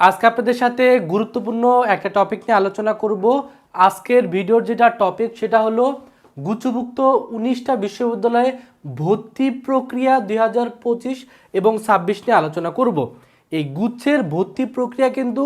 আজকে আপনাদের সাথে গুরুত্বপূর্ণ একটা টপিক নিয়ে আলোচনা করব। আজকের ভিডিওর যেটা টপিক সেটা হলো গুচ্ছভুক্ত উনিশটা বিশ্ববিদ্যালয়ে ভর্তি প্রক্রিয়া দুই হাজার পঁচিশ এবং ছাব্বিশ নিয়ে আলোচনা করব। এই গুচ্ছের ভর্তি প্রক্রিয়া কিন্তু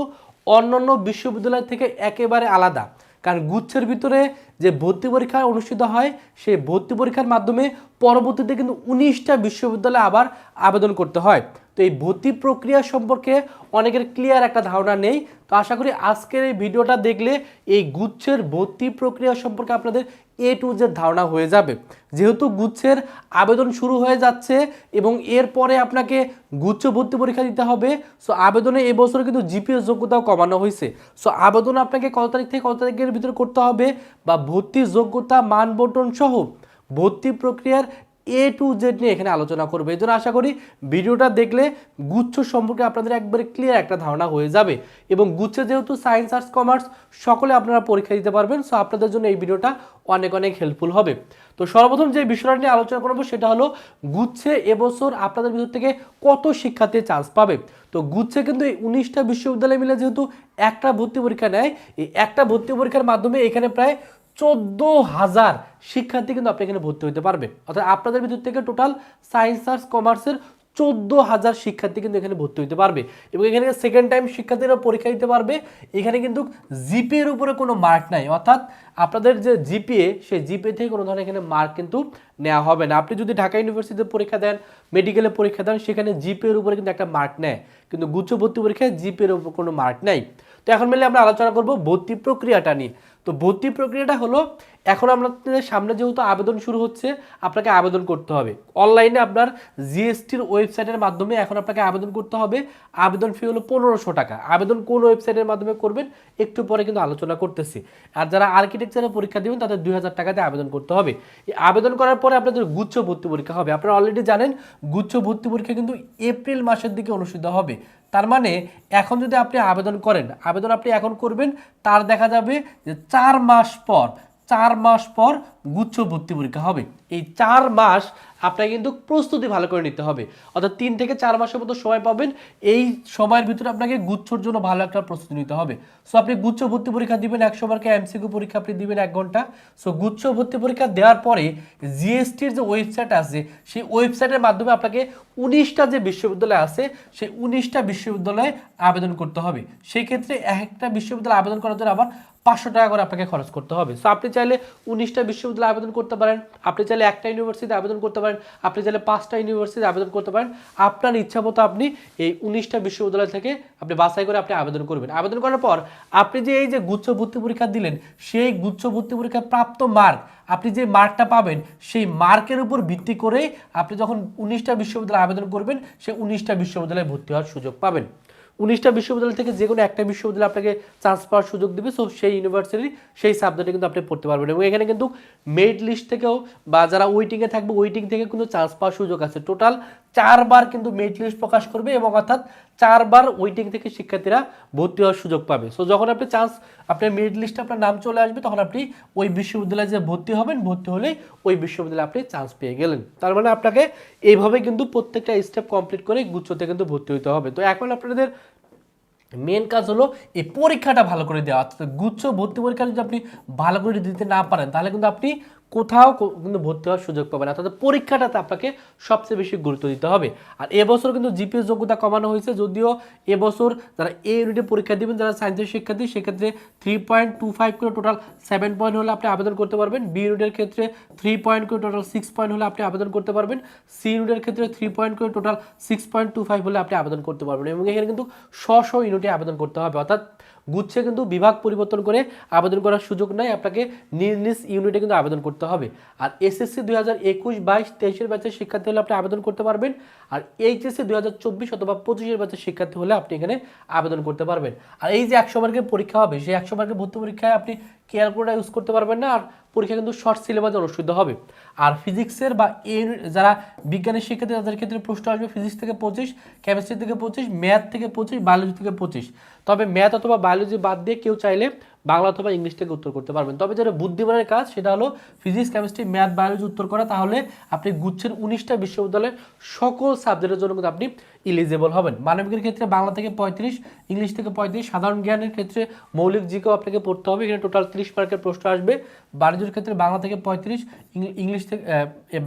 অন্যান্য বিশ্ববিদ্যালয় থেকে একেবারে আলাদা। কারণ গুচ্ছের ভিতরে যে ভর্তি পরীক্ষা অনুষ্ঠিত হয়, সেই ভর্তি পরীক্ষার মাধ্যমে পরবর্তীতে কিন্তু উনিশটা বিশ্ববিদ্যালয়ে আবার আবেদন করতে হয়। তো এই ভর্তি প্রক্রিয়া সম্পর্কে অনেকের ক্লিয়ার একটা ধারণা নেই। তো আশা করি আজকের এই ভিডিওটা দেখলে এই গুচ্ছের ভর্তি প্রক্রিয়া সম্পর্কে আপনাদের এ টু জেড ধারণা হয়ে যাবে। যেহেতু গুচ্ছের আবেদন শুরু হয়ে যাচ্ছে এবং এরপরে আপনাকে গুচ্ছ ভর্তি পরীক্ষা দিতে হবে সো আবেদনে এবছর কিন্তু জিপিএস যোগ্যতাও কমানো হয়েছে। সো আবেদন আপনাকে কত তারিখ থেকে কত তারিখের ভিতরে করতে হবে বা ভর্তির যোগ্যতা, মান, বন্টন সহ ভর্তি প্রক্রিয়ার এ টু জেড নিয়ে এখানে আলোচনা করবে। এই জন্য আশা করি ভিডিওটা দেখলে গুচ্ছ সম্পর্কে আপনাদের একবারে ক্লিয়ার একটা ধারণা হয়ে যাবে। এবং গুচ্ছে যেহেতু সায়েন্স আর্টস কমার্স সকলে আপনারা পরীক্ষা দিতে পারবেন সো আপনাদের জন্য এই ভিডিওটা অনেক অনেক হেল্পফুল হবে। তো সর্বপ্রথম যে বিষয়টা নিয়ে আলোচনা করব, সেটা হলো গুচ্ছে এবছর আপনাদের ভিতর থেকে কত শিক্ষার্থী চান্স পাবে? তো গুচ্ছে কিন্তু এই উনিশটা বিশ্ববিদ্যালয় মিলে যেহেতু একটা ভর্তি পরীক্ষা নেয়, এই একটা ভর্তি পরীক্ষার মাধ্যমে এখানে প্রায় চোদ্দ হাজার শিক্ষার্থী কিন্তু আপনি এখানে ভর্তি হতে পারবে। অর্থাৎ আপনাদের ভিতর থেকে টোটাল সায়েন্স আর্টস কমার্সের চোদ্দ হাজার শিক্ষার্থী কিন্তু এখানে ভর্তি হতে পারবে এবং এখানে সেকেন্ড টাইম শিক্ষার্থীরা পরীক্ষা দিতে পারবে। এখানে কিন্তু জিপিএর উপরে কোনো মার্ক নাই। অর্থাৎ আপনাদের যে জিপিএ সেই জিপিএ থেকে কোনো ধরনের এখানে মার্ক কিন্তু নেওয়া হবে না। আপনি যদি ঢাকা ইউনিভার্সিটিতে পরীক্ষা দেন মেডিকেলে পরীক্ষা দেন, সেখানে জিপিএর উপরে কিন্তু একটা মার্ক নেয়। কিন্তু গুচ্ছ ভর্তি পরীক্ষায় জিপিএর উপর কোনো মার্ক নেই। তো এখন মিলে আমরা আলোচনা করব ভর্তি প্রক্রিয়াটা নিয়ে। তো ভর্তি প্রক্রিয়াটা হলো এখন আপনাদের সামনে যেহেতু আবেদন শুরু হচ্ছে, আপনাকে আবেদন করতে হবে। অনলাইনে আপনার জিএসটির ওয়েবসাইটের মাধ্যমে এখন আপনাকে আবেদন করতে হবে। আবেদন ফি হলো পনেরোশো টাকা। আবেদন কোন ওয়েবসাইটের মাধ্যমে করবেন, একটু পরে কিন্তু আলোচনা করতেছি। আর যারা আর্কিটেকচারের পরীক্ষা দেবেন, তাদের দুই হাজার টাকাতে আবেদন করতে হবে। আবেদন করার পরে আপনাদের গুচ্ছ ভর্তি পরীক্ষা হবে। আপনারা অলরেডি জানেন, গুচ্ছ ভর্তি পরীক্ষা কিন্তু এপ্রিল মাসের দিকে অনুষ্ঠিত হবে। তার মানে এখন যদি আপনি আবেদন করেন, আবেদন আপনি এখন করবেন, তার দেখা যাবে যে চার মাস পর চার মাস পর গুচ্ছ ভর্তি পরীক্ষা হবে। এই চার মাস আপনাকে কিন্তু প্রস্তুতি ভালো করে নিতে হবে। অর্থাৎ তিন থেকে চার মাসের মতো সময় পাবেন, এই সময়ের ভিতরে আপনাকে গুচ্ছর জন্য ভালো একটা প্রস্তুতি নিতে হবে। সো আপনি গুচ্ছ ভর্তি পরীক্ষা দিবেন, একশো মার্কে এমসিকিউ পরীক্ষা আপনি দিবেন এক ঘণ্টা। সো গুচ্ছ ভর্তি পরীক্ষা দেওয়ার পরে জিএসটির যে ওয়েবসাইট আছে, সেই ওয়েবসাইটের মাধ্যমে আপনাকে উনিশটা যে বিশ্ববিদ্যালয় আছে, সেই উনিশটা বিশ্ববিদ্যালয়ে আবেদন করতে হবে। সেই ক্ষেত্রে এক একটা বিশ্ববিদ্যালয়ে আবেদন করার জন্য আবার পাঁচশো টাকা করে আপনাকে খরচ করতে হবে। সো আপনি চাইলে উনিশটা বিশ্ববিদ্যালয়ে আবেদন করতে পারেন, আপনি চাইলে একটা ইউনিভার্সিটিতে আবেদন করতে পারেন, আপনি চাইলে পাঁচটা ইউনিভার্সিটিতে আবেদন করতে পারেন। আপনার ইচ্ছা মতো আপনি এই উনিশটা বিশ্ববিদ্যালয় থেকে আপনি বাছাই করে আপনি আবেদন করবেন। আবেদন করার পর আপনি যে এই যে গুচ্ছ ভর্তি পরীক্ষা দিলেন, সেই গুচ্ছ ভর্তি পরীক্ষায় প্রাপ্ত মার্ক আপনি যে মার্কটা পাবেন, সেই মার্কের উপর ভিত্তি করে আপনি যখন উনিশটা বিশ্ববিদ্যালয়ে আবেদন করবেন, সেই উনিশটা বিশ্ববিদ্যালয়ে ভর্তি হওয়ার সুযোগ পাবেন। উনিশটা বিশ্ববিদ্যালয় থেকে যে কোনো একটা বিশ্ববিদ্যালয় আপনাকে চান্স পাওয়ার সুযোগ দেবে সো সেই ইউনিভার্সিটি সেই সাবজেক্টে কিন্তু আপনি পড়তে পারবেন। এবং এখানে কিন্তু মেড লিস্ট থেকেও বা যারা ওয়েটিংয়ে থাকবে ওয়েটিং থেকে কিন্তু চান্স পাওয়ার সুযোগ আছে। টোটাল চারবার কিন্তু মেরিট লিস্ট প্রকাশ করবে এবং অর্থাৎ চারবার ওয়েটিং থেকে শিক্ষার্থীরা ভর্তি হওয়ার সুযোগ পাবে। সো যখন আপনি চান্স আপনার মেরিট লিস্টে আপনার নাম চলে আসবে, তখন আপনি ওই বিশ্ববিদ্যালয়ে যে ভর্তি হবেন, ভর্তি হলেই ওই বিশ্ববিদ্যালয়ে আপনি চান্স পেয়ে গেলেন। তার মানে আপনাকে এইভাবে কিন্তু প্রত্যেকটা স্টেপ কমপ্লিট করে গুচ্ছতে কিন্তু ভর্তি হতে হবে। তো এখন আপনাদের মেন কাজ হলো এই পরীক্ষাটা ভালো করে দেওয়া। অর্থাৎ গুচ্ছ ভর্তি পরীক্ষা যদি আপনি ভালো করে দিতে না পারেন, তাহলে কিন্তু আপনি কোথাও কিন্তু ভর্তি হওয়ার সুযোগ পাবেন অর্থাৎ পরীক্ষাটাতে আপনাকে সবচেয়ে বেশি গুরুত্ব দিতে হবে। আর এবছর কিন্তু জিপিএস যোগ্যতা কমানো হয়েছে। যদিও এবছর যারা এ ইউনিটে পরীক্ষা দিবেন, যারা সায়েন্সের শিক্ষার্থী, সেক্ষেত্রে থ্রি পয়েন্ট টু ফাইভ করে টোটাল সেভেন পয়েন্ট হলে আপনি আবেদন করতে পারবেন। বি ইউনিটের ক্ষেত্রে থ্রি পয়েন্ট করে টোটাল সিক্স পয়েন্ট হলে আপনি আবেদন করতে পারবেন। সি ইউনিটের ক্ষেত্রে থ্রি পয়েন্ট করে total six point two five হলে আপনি আবেদন করতে পারবেন। এবং এখানে কিন্তু স্ব স্ব ইউনিটে আবেদন করতে হবে। অর্থাৎ গুচ্ছে কিন্তু বিভাগ পরিবর্তন করে আবেদন করার সুযোগ নাই, আপনাকে নিজ নিজ ইউনিটে কিন্তু আবেদন করতে হবে। আর এসএসসি দুই হাজার একুশ, বাইশ, তেইশের ব্যাচের শিক্ষার্থী হলে আপনি আবেদন করতে পারবেন। আর এইচএসসি দুই হাজার চব্বিশ অথবা পঁচিশের ব্যাচের শিক্ষার্থী হলে আপনি এখানে আবেদন করতে পারবেন। আর এই যে একশো মার্কের পরীক্ষা হবে, সেই একশো মার্কের ভর্তি পরীক্ষায় আপনি ক্যালকুলেটার ইউজ করতে পারবেন না, আর পরীক্ষা কিন্তু শর্ট সিলেবাসে অনুষ্ঠিত হবে। আর ফিজিক্সের বা এ যারা বিজ্ঞানের শিক্ষার্থী, তাদের ক্ষেত্রে প্রশ্ন আসবে ফিজিক্স থেকে পঁচিশ কেমিস্ট্রি থেকে পঁচিশ ম্যাথ থেকে পঁচিশ বায়োলজি থেকে পঁচিশ। তবে ম্যাথ অথবা বায়োলজি বাদ দিয়ে কেউ চাইলে বাংলা অথবা ইংলিশ থেকে উত্তর করতে পারবেন। তবে যেটা বুদ্ধিমানের কাজ, সেটা হলো ফিজিক্স কেমিস্ট্রি ম্যাথ বায়োলজি উত্তর করা। তাহলে আপনি গুচ্ছের উনিশটা বিশ্ববিদ্যালয়ের সকল সাবজেক্টের জন্য কিন্তু আপনি ইলিজিবল হবেন। মানবিকের ক্ষেত্রে বাংলা থেকে পঁয়ত্রিশ, ইংলিশ থেকে পঁয়ত্রিশ, সাধারণ জ্ঞানের ক্ষেত্রে মৌলিক জিকেও আপনাকে পড়তে হবে। এখানে টোটাল ত্রিশ মার্কের প্রশ্ন আসবে। বাণিজ্যের ক্ষেত্রে বাংলা থেকে পঁয়ত্রিশ ইংলিশ থেকে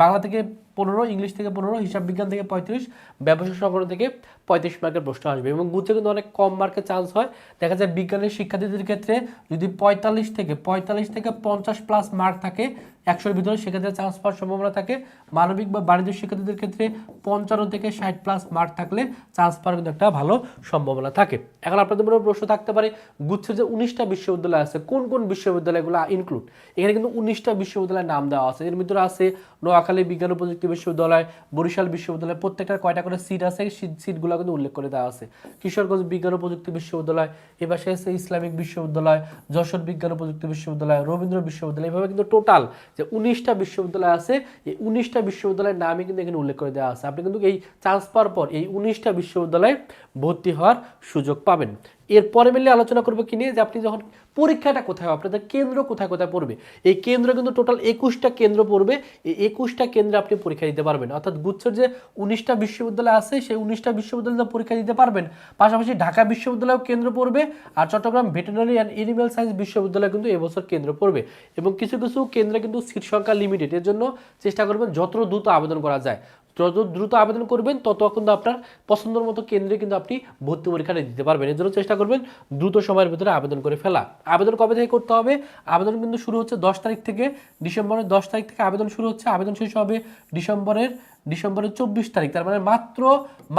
বাংলা থেকে পনেরো, ইংলিশ থেকে পনেরো, হিসাব বিজ্ঞান থেকে পঁয়ত্রিশ, ব্যবসা সংক্রান্ত থেকে পঁয়ত্রিশ মার্কের প্রশ্ন আসবে এবং গুচ্ছে কিন্তু অনেক কম মার্কের চান্স হয়। দেখা যায় বিজ্ঞানের শিক্ষার্থীদের ক্ষেত্রে যদি পঁয়তাল্লিশ থেকে পঁয়তাল্লিশ থেকে পঞ্চাশ প্লাস মার্ক থাকে একশোর ভিতরে সেক্ষেত্রে চান্স পাওয়ার সম্ভাবনা থাকে। মানবিক বা বাণিজ্য শিক্ষার্থীদের ক্ষেত্রে পঞ্চান্ন থেকে ষাট প্লাস মার্ক থাকলে চান্স পাওয়ার কিন্তু একটা ভালো সম্ভাবনা থাকে। এখন আপনাদের মনে প্রশ্ন থাকতে পারে, গুচ্ছের যে উনিশটা বিশ্ববিদ্যালয় আছে, কোন কোন বিশ্ববিদ্যালয়গুলো ইনক্লুড এখানে কিন্তু উনিশটা বিশ্ববিদ্যালয়ের নাম দেওয়া আছে। এর ভিতরে আছে নোয়াখালী বিজ্ঞান প্রযুক্তি বিশ্ববিদ্যালয়, বরিশাল বিশ্ববিদ্যালয় প্রত্যেকটার কয়টা করে সিট আছে সিটগুলো কিন্তু উল্লেখ করে দেওয়া আছে। কিশোরগঞ্জ বিজ্ঞান ও প্রযুক্তি বিশ্ববিদ্যালয় এ পাশে আছে ইসলামিক বিশ্ববিদ্যালয়, যশোর বিজ্ঞান ও প্রযুক্তি বিশ্ববিদ্যালয়, রবীন্দ্র বিশ্ববিদ্যালয়, এভাবে কিন্তু টোটাল যে উনিশটা বিশ্ববিদ্যালয় আছে, এই উনিশটা বিশ্ববিদ্যালয়ের নামই কিন্তু এখানে উল্লেখ করে দেওয়া আছে। আপনি কিন্তু এই চান্স পাওয়ার পর এই উনিশটা বিশ্ববিদ্যালয়ে ভর্তি হওয়ার সুযোগ পাবেন। এরপরে মিলে আলোচনা করব কি নিয়ে? যে আপনি যখন পরীক্ষাটা কোথায়, আপনাদের কেন্দ্র কোথায় কোথায় পড়বে? এই কেন্দ্র কিন্তু টোটাল একুশটা কেন্দ্র পড়বে। এই একুশটা কেন্দ্রে আপনি পরীক্ষা দিতে পারবেন। অর্থাৎ গুচ্ছের যে উনিশটা বিশ্ববিদ্যালয় আছে, সেই উনিশটা বিশ্ববিদ্যালয়ে পরীক্ষা দিতে পারবেন, পাশাপাশি ঢাকা বিশ্ববিদ্যালয়েও কেন্দ্র পড়বে আর Chattogram veterinary and animal science বিশ্ববিদ্যালয় কিন্তু এবছর কেন্দ্র পড়বে। এবং কিছু কিছু কেন্দ্রে কিন্তু সিট সংখ্যা লিমিটেড এর জন্য চেষ্টা করবেন যত দ্রুত আবেদন করা যায়। যত দ্রুত আবেদন করবেন, তত কিন্তু আপনার পছন্দের মতো কেন্দ্রে কিন্তু আপনি ভর্তি পরীক্ষাটা দিতে পারবেন। এর জন্য চেষ্টা করবেন দ্রুত সময়ের ভিতরে আবেদন করে ফেলা। আবেদন কবে থেকে করতে হবে? আবেদন কিন্তু শুরু হচ্ছে দশ তারিখ থেকে ডিসেম্বরের দশ তারিখ থেকে আবেদন শুরু হচ্ছে। আবেদন শেষ হবে ডিসেম্বরের ডিসেম্বরের চব্বিশ তারিখ। তার মানে মাত্র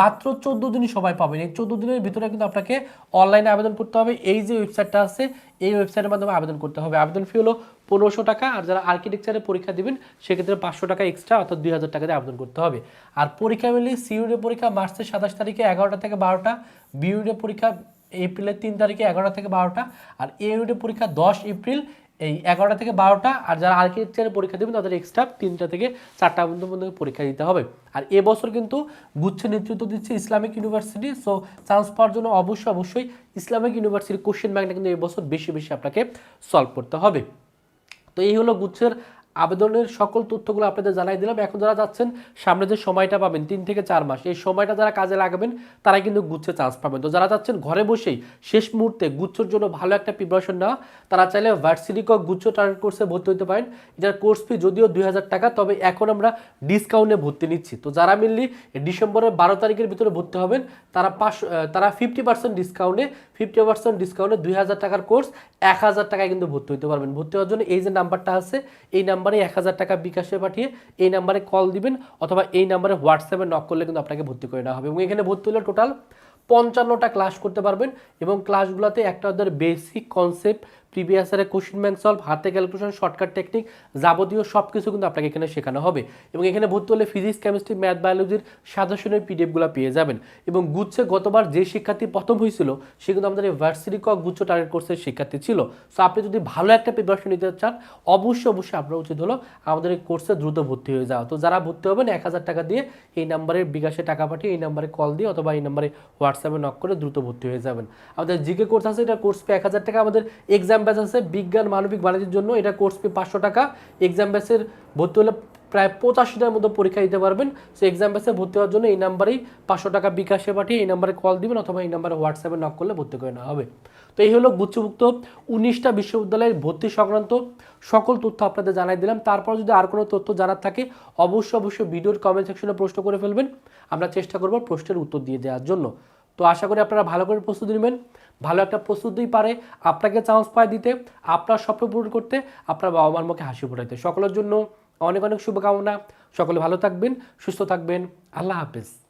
মাত্র চোদ্দ দিনই সময় পাবেন। এই চোদ্দ দিনের ভিতরে কিন্তু আপনাকে অনলাইনে আবেদন করতে হবে। এই যে ওয়েবসাইটটা আছে, এই ওয়েবসাইটের মাধ্যমে আবেদন করতে হবে। আবেদন ফি হলো পনেরোশো টাকা, আর যারা আর্কিটেকচারে পরীক্ষা দিবেন, সেক্ষেত্রে পাঁচশো টাকা এক্সট্রা অর্থাৎ দুই হাজার টাকা দিয়ে আবেদন করতে হবে। আর পরীক্ষা মিলে সিইউডি পরীক্ষা মার্চের সাতাশ তারিখে এগারোটা থেকে বারোটা বিইউডি পরীক্ষা এপ্রিলের তিন তারিখে এগারোটা থেকে বারোটা, আর এইউডি পরীক্ষা দশ এপ্রিল এই এগারোটা থেকে বারোটা, আর যারা আর্কিটেকচারের পরীক্ষা দেবেন, তাদের এক্সট্রা তিনটা থেকে চারটা পর্যন্ত পর্যন্ত পরীক্ষা দিতে হবে। আর এবছর কিন্তু গুচ্ছে নেতৃত্ব দিচ্ছে ইসলামিক ইউনিভার্সিটি সো চান্স পাওয়ার জন্য অবশ্যই অবশ্যই ইসলামিক ইউনিভার্সিটির কোশ্চেন ব্যাংকটা কিন্তু এবছর বেশি বেশি আপনাকে সলভ করতে হবে। তো এই হলো গুচ্ছের আবেদনের সকল তথ্যগুলো আপনাদের জানাই দিলাম। এখন যারা যাচ্ছেন, সামনে যে সময়টা পাবেন, তিন থেকে চার মাস, এই সময়টা যারা কাজে লাগাবেন, তারাই কিন্তু গুচ্ছে চান্স পাবেন। তো যারা যাচ্ছেন ঘরে বসেই, শেষ মুহূর্তে গুচ্ছর জন্য ভালো একটা প্রিপারেশন নেওয়া, তারা চাইলে ভার্সিটিক গুচ্ছ টার্গেট কোর্সে ভর্তি হতে পারেন। এটার কোর্স ফি যদিও দুই হাজার টাকা, তবে এখন আমরা ডিসকাউন্টে ভর্তি নিচ্ছি। তো যারা মিললি ডিসেম্বরের বারো তারিখের ভিতরে ভর্তি হবেন, তারা পাঁচশো তারা ফিফটি পার্সেন্ট ডিসকাউন্টে ফিফটি পার্সেন্ট ডিসকাউন্টে দুই হাজার টাকার কোর্স এক হাজার টাকায় কিন্তু ভর্তি হতে পারবেন। ভর্তি হওয়ার জন্য এই যে নাম্বারটা আছে, এই নাম্বারে এক হাজার টাকা বিকাশে পাঠিয়ে এই নাম্বারে কল দিবেন অথবা এই নাম্বারে হোয়াটসঅ্যাপে নক করলে কিন্তু আপনাকে ভর্তি করে নেওয়া হবে। এবং এখানে ভর্তি হলে টোটাল পঞ্চান্নটা ক্লাস করতে পারবেন এবং ক্লাসগুলোতে একটা ওদের বেসিক কনসেপ্ট প্রিভিয়াস ইয়ারের কোশ্চেন ব্যাংক সলভ হাতে ক্যালকুলেশন শর্টকাট টেকনিক যাবতীয় সব কিছু কিন্তু আপনাকে এখানে শেখানো হবে। এবং এখানে ভর্তি হলে ফিজিক্স কেমিস্ট্রি ম্যাথ বায়োলজির সাজেশনের পিডিএফগুলো পেয়ে যাবেন। এবং গুচ্ছে গতবার যে শিক্ষার্থী প্রথম হয়েছিল, সে কিন্তু আমাদের ভার্সিটি ক গুচ্ছ টার্গেট কোর্সের শিক্ষার্থী ছিল। সো আপনি যদি ভালো একটা প্রিপারেশন নিতে চান, অবশ্যই অবশ্যই আপনার উচিত হলো আমাদের এই কোর্সে দ্রুত ভর্তি হয়ে যাওয়া। তো যারা ভর্তি হবেন, এক হাজার টাকা দিয়ে এই নাম্বারে বিকাশে টাকা পাঠিয়ে এই নাম্বারে কল দিয়ে অথবা এই নাম্বারে হোয়াটসঅ্যাপে নক করে দ্রুত ভর্তি হয়ে যাবেন। আমাদের জিকে কোর্স আছে, এটা কোর্স পে এক হাজার টাকা। আমাদের এক্সাম ব্যাচ আছে, বিজ্ঞান, মানবিক, বাণিজ্যের জন্য এটা কোর্স পে পাঁচশো টাকা। এক্সাম ব্যাচের ভর্তি হলে প্রায় পঁচাশিটার মতো পরীক্ষা দিতে পারবেন। সো এক্সাম ব্যাচে ভর্তি হওয়ার জন্য এই নাম্বারেই পাঁচশো টাকা বিকাশে পাঠিয়ে এই নাম্বারে কল দিবেন অথবা এই নাম্বারে হোয়াটসঅ্যাপে নক করলে ভর্তি করে নেওয়া হবে। তো এই হলো গুচ্ছভুক্ত উনিশটা বিশ্ববিদ্যালয়ের ভর্তি সংক্রান্ত সকল তথ্য আপনাদের জানাই দিলাম। তারপর যদি আর কোনো তথ্য জানার থাকে, অবশ্যই অবশ্যই ভিডিওর কমেন্ট সেকশনে প্রশ্ন করে ফেলবেন। আমরা চেষ্টা করব প্রশ্নের উত্তর দিয়ে দেওয়ার জন্য। তো আশা করি আপনারা ভালো করে প্রস্তুতি নেবেন। ভালো একটা প্রস্তুতি পারে, আপনাকে চান্স পায় দিতে, আপনার স্বপ্ন পূরণ করতে, আপনার বাবা মার মুখে হাসি ফোটাইতে। সকলের জন্য অনেক অনেক শুভকামনা। সকলে ভালো থাকবেন, সুস্থ থাকবেন। আল্লাহ হাফেজ।